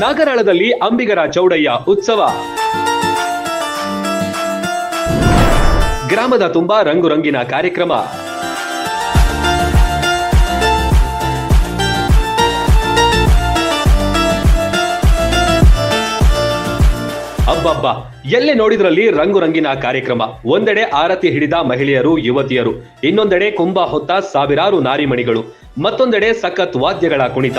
ನಾಗರಾಳದಲ್ಲಿ ಅಂಬಿಗರ ಚೌಡಯ್ಯ ಉತ್ಸವ. ಗ್ರಾಮದ ತುಂಬಾ ರಂಗುರಂಗಿನ ಕಾರ್ಯಕ್ರಮ. ಅಬ್ಬಬ್ಬ, ಎಲ್ಲೆ ನೋಡಿದ್ರಲ್ಲಿ ರಂಗುರಂಗಿನ ಕಾರ್ಯಕ್ರಮ? ಒಂದೆಡೆ ಆರತಿ ಹಿಡಿದ ಮಹಿಳೆಯರು, ಯುವತಿಯರು. ಇನ್ನೊಂದೆಡೆ ಕುಂಭ ಹೊತ್ತ ಸಾವಿರಾರು ನಾರಿಮಣಿಗಳು. ಮತ್ತೊಂದೆಡೆ ಸಖತ್ ವಾದ್ಯಗಳ ಕುಣಿತ.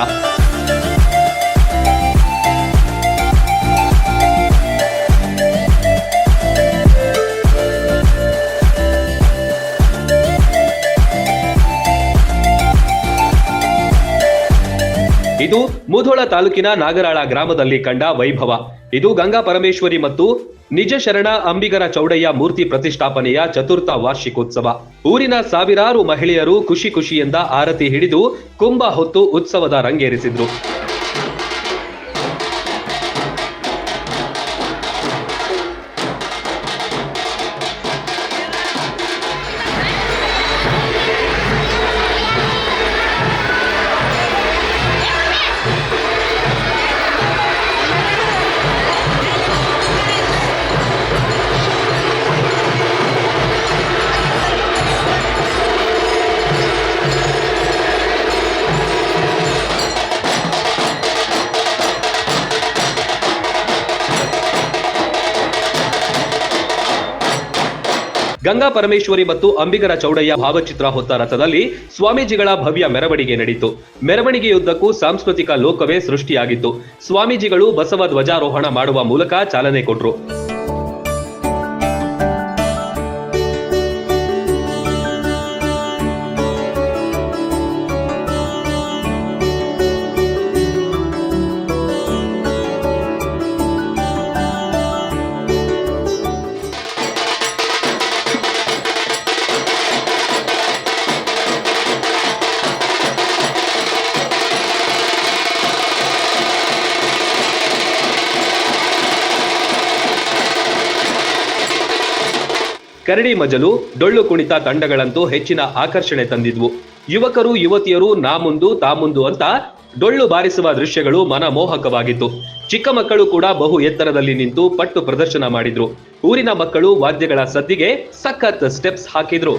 ಇದು ಮುಧೋಳ ತಾಲೂಕಿನ ನಾಗರಾಳ ಗ್ರಾಮದಲ್ಲಿ ಕಂಡ ವೈಭವ. ಇದು ಗಂಗಾ ಪರಮೇಶ್ವರಿ ಮತ್ತು ನಿಜ ಶರಣ ಅಂಬಿಗರ ಚೌಡಯ್ಯ ಮೂರ್ತಿ ಪ್ರತಿಷ್ಠಾಪನೆಯ ಚತುರ್ಥ ವಾರ್ಷಿಕೋತ್ಸವ. ಊರಿನ ಸಾವಿರಾರು ಮಹಿಳೆಯರು ಖುಷಿ ಖುಷಿಯಿಂದ ಆರತಿ ಹಿಡಿದು ಕುಂಭ ಹೊತ್ತು ಉತ್ಸವದ ರಂಗೇರಿಸಿದ್ರು. ಗಂಗಾ ಪರಮೇಶ್ವರಿ ಮತ್ತು ಅಂಬಿಗರ ಚೌಡಯ್ಯ ಭಾವಚಿತ್ರ ಹೊತ್ತ ರಥದಲ್ಲಿ ಸ್ವಾಮೀಜಿಗಳ ಭವ್ಯ ಮೆರವಣಿಗೆ ನಡೆಯಿತು ಮೆರವಣಿಗೆಯುದ್ದಕ್ಕೂ ಸಾಂಸ್ಕೃತಿಕ ಲೋಕವೇ ಸೃಷ್ಟಿಯಾಗಿತ್ತು. ಸ್ವಾಮೀಜಿಗಳು ಬಸವ ಧ್ವಜಾರೋಹಣ ಮಾಡುವ ಮೂಲಕ ಚಾಲನೆ ಕೊಟ್ರು. ಕರಡಿ ಮಜಲು, ಡೊಳ್ಳು ಕುಣಿತ ತಂಡಗಳಂತೂ ಹೆಚ್ಚಿನ ಆಕರ್ಷಣೆ ತಂದಿದ್ವು. ಯುವಕರು, ಯುವತಿಯರು, ನಾ ಮುಂದು, ತಾ ಮುಂದು ಅಂತ ಡೊಳ್ಳು ಬಾರಿಸುವ ದೃಶ್ಯಗಳು ಮನಮೋಹಕವಾಗಿತ್ತು. ಚಿಕ್ಕ ಮಕ್ಕಳು ಕೂಡ ಬಹು ಎತ್ತರದಲ್ಲಿ ನಿಂತು ಪಟ್ಟು ಪ್ರದರ್ಶನ ಮಾಡಿದ್ರು. ಊರಿನ ಮಕ್ಕಳು ವಾದ್ಯಗಳ ಸದ್ದಿಗೆ ಸಖತ್ ಸ್ಟೆಪ್ಸ್ ಹಾಕಿದ್ರು.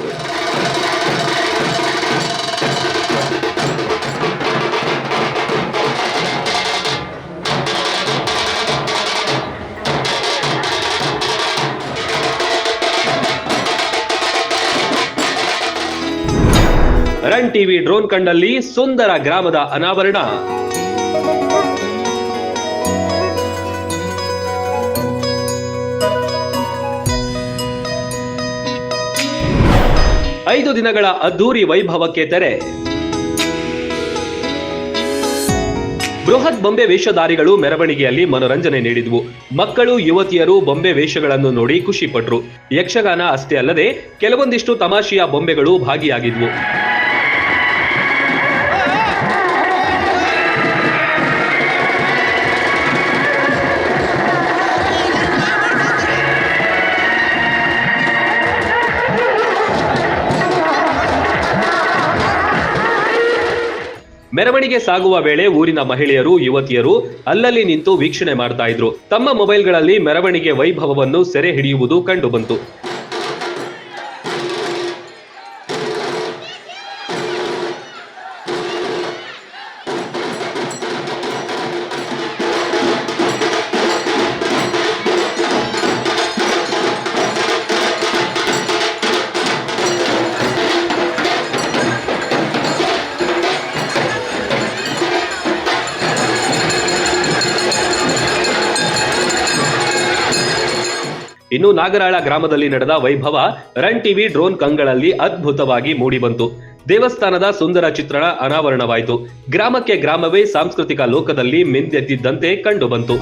ರನ್ ಟಿವಿ ಡ್ರೋನ್ ಕಂಡಲ್ಲಿ ಸುಂದರ ಗ್ರಾಮದ ಅನಾವರಣ. ಐದು ದಿನಗಳ ಅದ್ದೂರಿ ವೈಭವಕ್ಕೆ ತೆರೆ. ಬೃಹತ್ ಬೊಂಬೆ ವೇಷಧಾರಿಗಳು ಮೆರವಣಿಗೆಯಲ್ಲಿ ಮನೋರಂಜನೆ ನೀಡಿದ್ವು. ಮಕ್ಕಳು, ಯುವತಿಯರು ಬೊಂಬೆ ವೇಷಗಳನ್ನು ನೋಡಿ ಖುಷಿ ಪಟ್ರು ಯಕ್ಷಗಾನ ಅಷ್ಟೇ ಅಲ್ಲದೆ ಕೆಲವೊಂದಿಷ್ಟು ತಮಾಷೆಯ ಬೊಂಬೆಗಳು ಭಾಗಿಯಾಗಿದ್ವು. ಮೆರವಣಿಗೆ ಸಾಗುವ ವೇಳೆ ಊರಿನ ಮಹಿಳೆಯರು, ಯುವತಿಯರು ಅಲ್ಲಲ್ಲಿ ನಿಂತು ವೀಕ್ಷಣೆ ಮಾಡ್ತಾ ಇದ್ರು. ತಮ್ಮ ಮೊಬೈಲ್ಗಳಲ್ಲಿ ಮೆರವಣಿಗೆ ವೈಭವವನ್ನು ಸೆರೆ ಹಿಡಿಯುವುದು ಕಂಡುಬಂತು ಇನ್ನು ನಾಗರಾಳ ಗ್ರಾಮದಲ್ಲಿ ನಡೆದ ವೈಭವ ರನ್ ಟಿವಿ ಡ್ರೋನ್ ಕಂಗಳಲ್ಲಿ ಅದ್ಭುತವಾಗಿ ಮೂಡಿಬಂತು. ದೇವಸ್ಥಾನದ ಸುಂದರ ಚಿತ್ರಣ ಅನಾವರಣವಾಯಿತು. ಗ್ರಾಮಕ್ಕೆ ಗ್ರಾಮವೇ ಸಾಂಸ್ಕೃತಿಕ ಲೋಕದಲ್ಲಿ ಮಿಂದೆದ್ದಿದ್ದಂತೆ ಕಂಡುಬಂತು.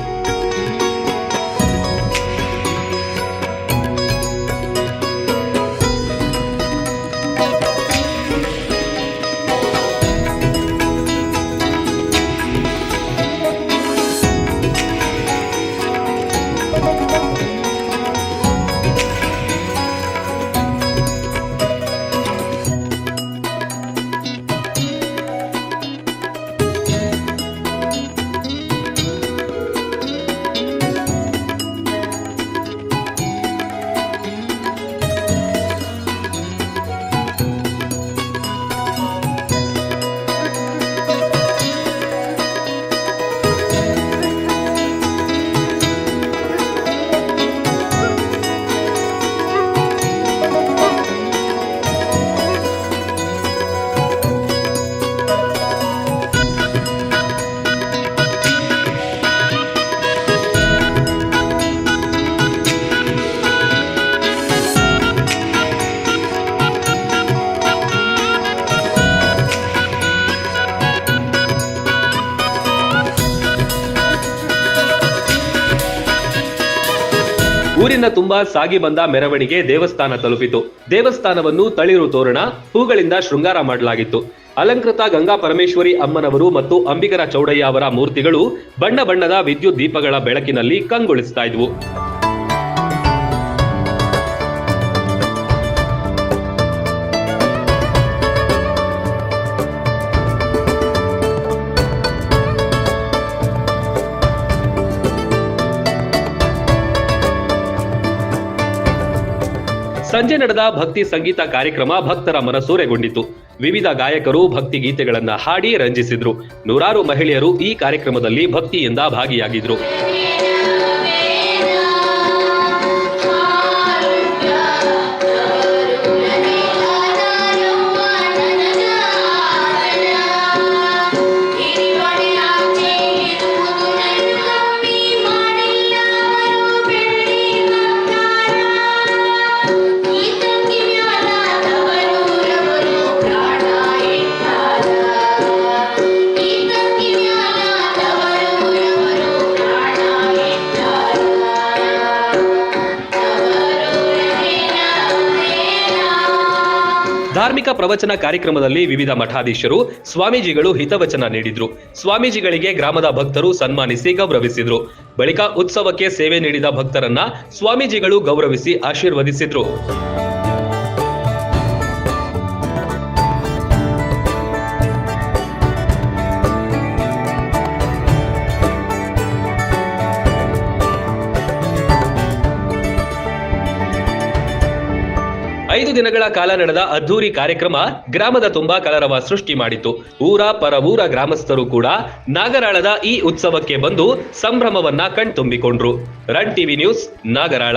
ಊರಿನ ತುಂಬಾ ಸಾಗಿ ಬಂದ ಮೆರವಣಿಗೆ ದೇವಸ್ಥಾನ ತಲುಪಿತು. ದೇವಸ್ಥಾನವನ್ನು ತಳಿರು ತೋರಣ, ಹೂಗಳಿಂದ ಶೃಂಗಾರ ಮಾಡಲಾಗಿತ್ತು. ಅಲಂಕೃತ ಗಂಗಾ ಪರಮೇಶ್ವರಿ ಅಮ್ಮನವರು ಮತ್ತು ಅಂಬಿಗರ ಚೌಡಯ್ಯ ಅವರ ಮೂರ್ತಿಗಳು ಬಣ್ಣ ಬಣ್ಣದ ವಿದ್ಯುತ್ ದೀಪಗಳ ಬೆಳಕಿನಲ್ಲಿ ಕಂಗೊಳಿಸ್ತಾ ಇದ್ವು. ಸಂಜೆ ನಡೆದ ಭಕ್ತಿ ಸಂಗೀತ ಕಾರ್ಯಕ್ರಮ ಭಕ್ತರ ಮನಸೂರೆಗೊಂಡಿತು. ವಿವಿಧ ಗಾಯಕರು ಭಕ್ತಿ ಗೀತೆಗಳನ್ನ ಹಾಡಿ ರಂಜಿಸಿದ್ರು. ನೂರಾರು ಮಹಿಳೆಯರು ಈ ಕಾರ್ಯಕ್ರಮದಲ್ಲಿ ಭಕ್ತಿಯಿಂದ ಭಾಗಿಯಾಗಿದ್ರು. ಧಾರ್ಮಿಕ ಪ್ರವಚನ ಕಾರ್ಯಕ್ರಮದಲ್ಲಿ ವಿವಿಧ ಮಠಾಧೀಶರು, ಸ್ವಾಮೀಜಿಗಳು ಹಿತವಚನ ನೀಡಿದ್ರು. ಸ್ವಾಮೀಜಿಗಳಿಗೆ ಗ್ರಾಮದ ಭಕ್ತರು ಸನ್ಮಾನಿಸಿ ಗೌರವಿಸಿದ್ರು. ಬಳಿಕ ಉತ್ಸವಕ್ಕೆ ಸೇವೆ ನೀಡಿದ ಭಕ್ತರನ್ನ ಸ್ವಾಮೀಜಿಗಳು ಗೌರವಿಸಿ ಆಶೀರ್ವದಿಸಿದ್ರು. ಐದು ದಿನಗಳ ಕಾಲ ನಡೆದ ಅದ್ದೂರಿ ಕಾರ್ಯಕ್ರಮ ಗ್ರಾಮದ ತುಂಬಾ ಕಲರವ ಸೃಷ್ಟಿ ಮಾಡಿತು. ಊರ ಪರವೂರ ಗ್ರಾಮಸ್ಥರು ಕೂಡ ನಾಗರಾಳದ ಈ ಉತ್ಸವಕ್ಕೆ ಬಂದು ಸಂಭ್ರಮವನ್ನ ಕಣ್ತುಂಬಿಕೊಂಡ್ರು. Run TV news Nagarala.